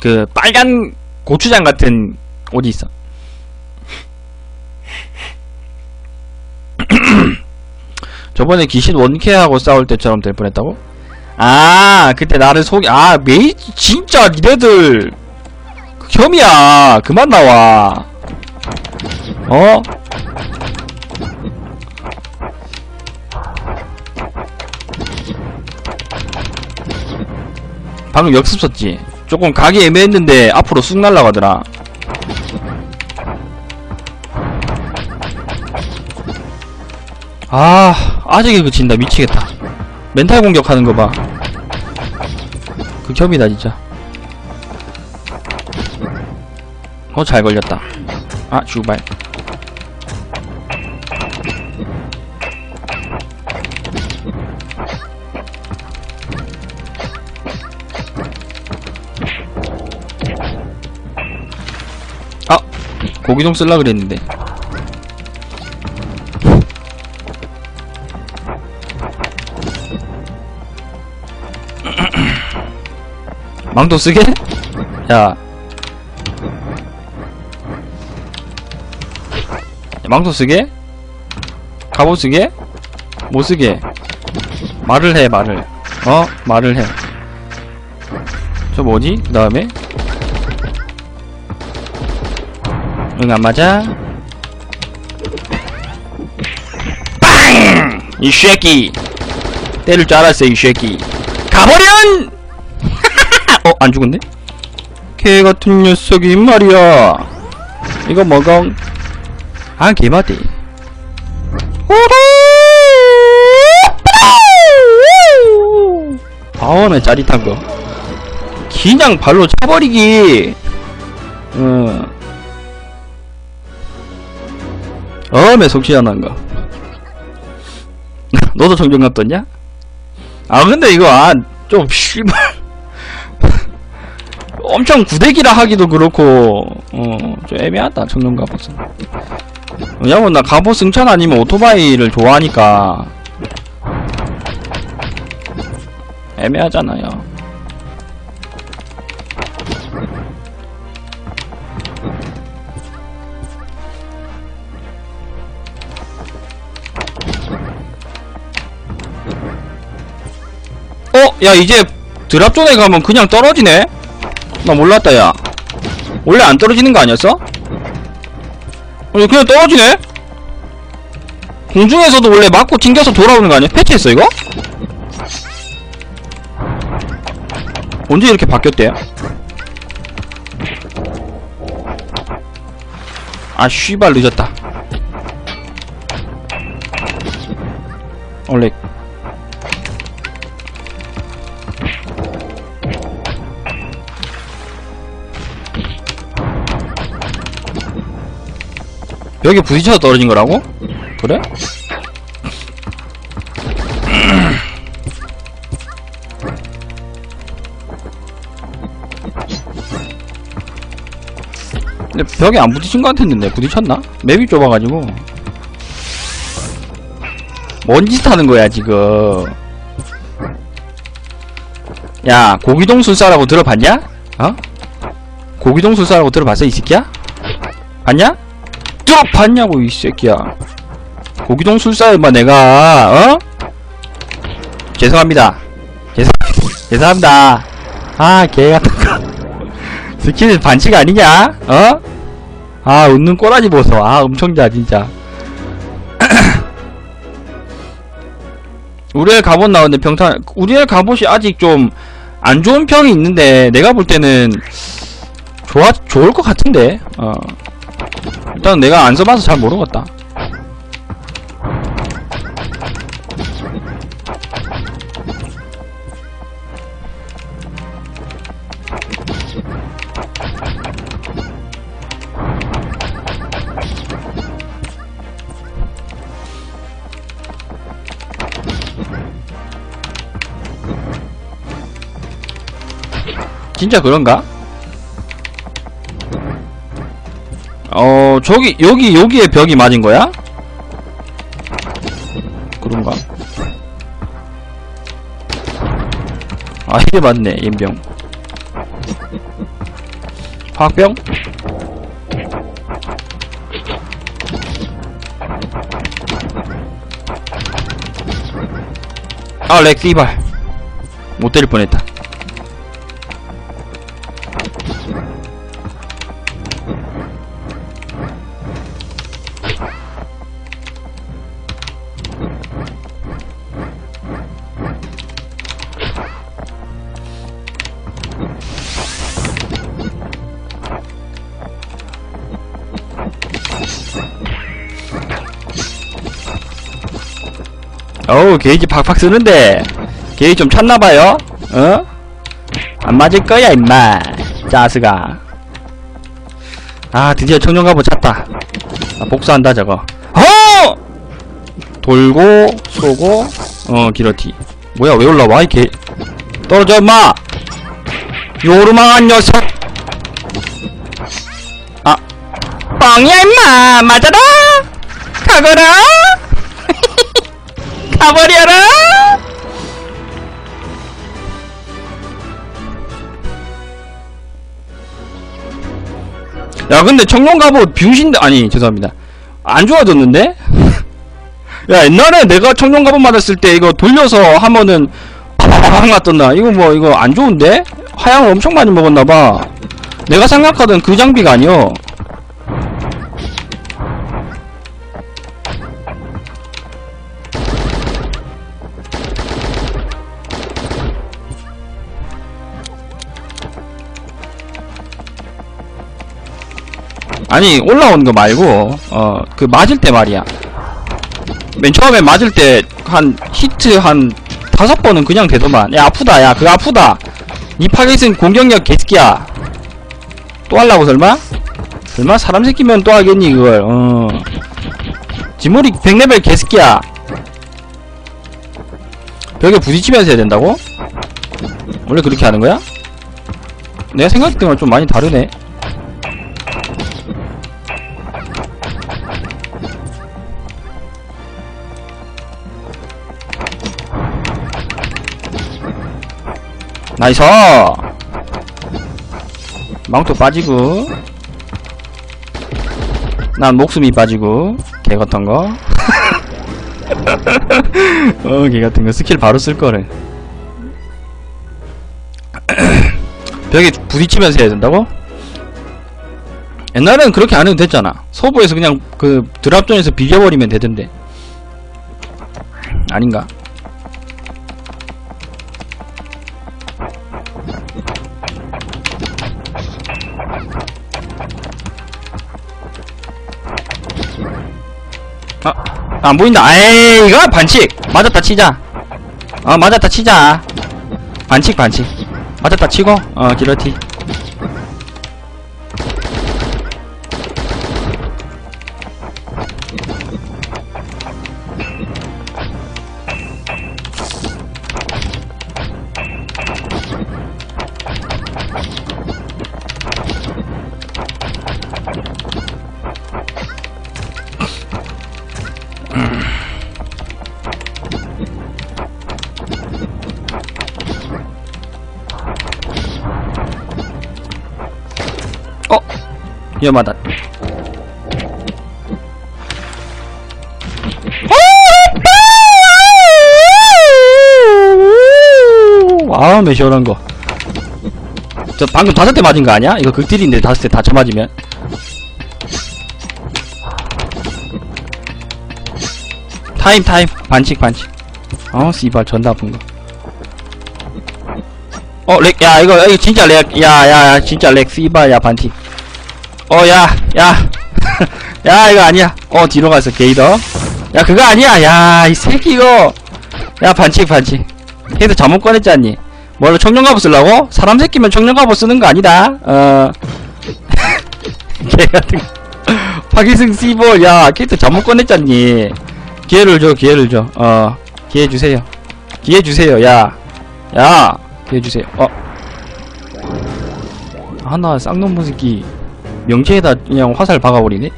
그 빨간 고추장 같은 옷이 있어. 저번에 귀신 원캐하고 싸울 때처럼 될 뻔했다고? 아 그때 나를 속이 아 메이 진짜 니네들 그 혐이야 그만 나와 어? 방금 역습 썼지 조금 가기 애매했는데 앞으로 쑥 날라가더라. 아 아직 이거 진다. 미치겠다. 멘탈 공격하는 거봐. 극혐이다 진짜. 어 잘 걸렸다. 아 주발 고기동 쓸라 그랬는데 망토 쓰게? 야. 망토 쓰게? 갑옷 쓰게? 못 쓰게? 말을 해, 말을. 어? 말을 해. 저 뭐지? 그 다음에? 응, 안 맞아? 빵! 이 쉐끼! 때릴 줄 알았어, 이 쉐끼. 가버련! 어, 안 죽었네? 개 같은 녀석이 말이야. 이거 먹어. 아, 개마디. 아우네 짜릿한 거. 그냥 발로 차버리기. 어. 어메 속시원한 거. 너도 정정갑 떴냐? 아 근데 이거 아좀 씨발 엄청 구대기라 하기도 그렇고 어좀 애매하다 청룡 갑옷은 왜냐면 나 갑옷 승천 아니면 오토바이를 좋아하니까 애매하잖아요 야 이제 드랍존에 가면 그냥 떨어지네? 나 몰랐다 야 원래 안 떨어지는 거 아니었어? 어, 그냥 떨어지네? 공중에서도 원래 맞고 튕겨서 돌아오는 거 아니야? 패치했어 이거? 언제 이렇게 바뀌었대? 아 씨발 늦었다 원래 벽에 부딪혀서 떨어진 거라고? 그래? 근데 벽에 안 부딪힌 것 같았는데 부딪혔나? 맵이 좁아가지고 뭔 짓 하는 거야 지금 야 고기동 술사라고 들어봤냐? 어? 고기동 술사라고 들어봤어 이 새끼야? 봤냐? 들어봤냐고 이 새끼야. 고기동 술사에 인마 내가 어? 죄송합니다. 죄송 죄송합니다. 아 개같은 거 스킬 반칙 아니냐? 어? 아 웃는 꼬라지 보소. 아 엄청자 진짜. 우리엘 갑옷 나오는데 평탄 우리엘 갑옷이 아직 좀 안 좋은 평이 있는데 내가 볼 때는 좋아 좋을 것 같은데? 어 일단 내가 안 써봐서 잘 모르겠다. 진짜 그런가? 어 저기 여기 여기에 벽이 맞은 거야? 그런가? 아 이게 맞네 임병 화학병? 아, 렉, 씨발. 못 때릴 뻔했다. 어우, 게이지 팍팍 쓰는데. 게이지 좀 찼나봐요? 어? 안 맞을 거야, 임마. 짜스가. 아, 드디어 청룡갑옷 찼다. 아, 복수한다, 저거. 어! 돌고, 쏘고, 어, 기러티. 뭐야, 왜 올라와, 이 개. 떨어져, 임마! 요르망한 녀석! 아, 뻥이야, 임마! 맞아라! 가거라! 가버려라! 야, 근데 청룡 갑옷 병신, 아니, 죄송합니다. 안 좋아졌는데? 야, 옛날에 내가 청룡 갑옷 맞았을 때 이거 돌려서 하면은 팍팍팍 맞던다. 이거 뭐, 이거 안 좋은데? 하향을 엄청 많이 먹었나봐. 내가 생각하던 그 장비가 아니여. 아니 올라오는 거 말고 어 그 맞을 때 말이야. 맨 처음에 맞을 때 한 히트 한 다섯 번은 그냥 되더만. 야 아프다 야 그거 아프다. 니 파괴승 공격력 개새끼야. 또 할라고 설마? 설마 사람 새끼면 또 하겠니 그걸. 어. 지물이 100레벨 개새끼야. 벽에 부딪히면서 해야 된다고? 원래 그렇게 하는 거야? 내가 생각했던 거랑 좀 많이 다르네 나이스. 망토 빠지고. 난 목숨이 빠지고. 개 같은 거. 어, 개 같은 거. 스킬 바로 쓸 거를 벽에 부딪히면서 해야 된다고? 옛날에는 그렇게 안 해도 됐잖아. 서부에서 그냥 그 드랍존에서 비벼버리면 되던데. 아닌가? 아, 안 보인다. 에이, 이거 반칙. 맞았다 치자. 어, 맞았다 치자. 반칙, 반칙. 맞았다 치고, 어, 기러티. 위험하다. 아, 매 시원한 거. 저 방금 다섯 대 맞은 거 아니야? 이거 극딜인데 다섯 대 다 쳐 맞으면. 타임, 타임. 반칙, 반칙. 어, 씨발, 존나 아픈 거. 어, 렉, 야, 이거, 이거 진짜 렉, 야, 야, 야, 진짜 렉, 씨발, 야, 반칙. 어, 야, 야. 야, 이거 아니야. 어, 뒤로 갔어, 게이더. 야, 그거 아니야. 야, 이 새끼 이거. 야, 반칙, 반칙. 헤드 잘못 꺼냈잖니. 뭘로 청룡갑옷 쓰려고? 사람 새끼면 청룡갑옷 쓰는 거 아니다. 어. 개 같은 거. 파기승 씨볼, 야, 캐릭터 잘못 꺼냈잖니. 기회를 줘, 기회를 줘. 어, 기회 주세요. 기회 주세요, 야. 야, 기회 주세요. 어. 하나 쌍놈 새끼 명체에다 그냥 화살 박아버리네?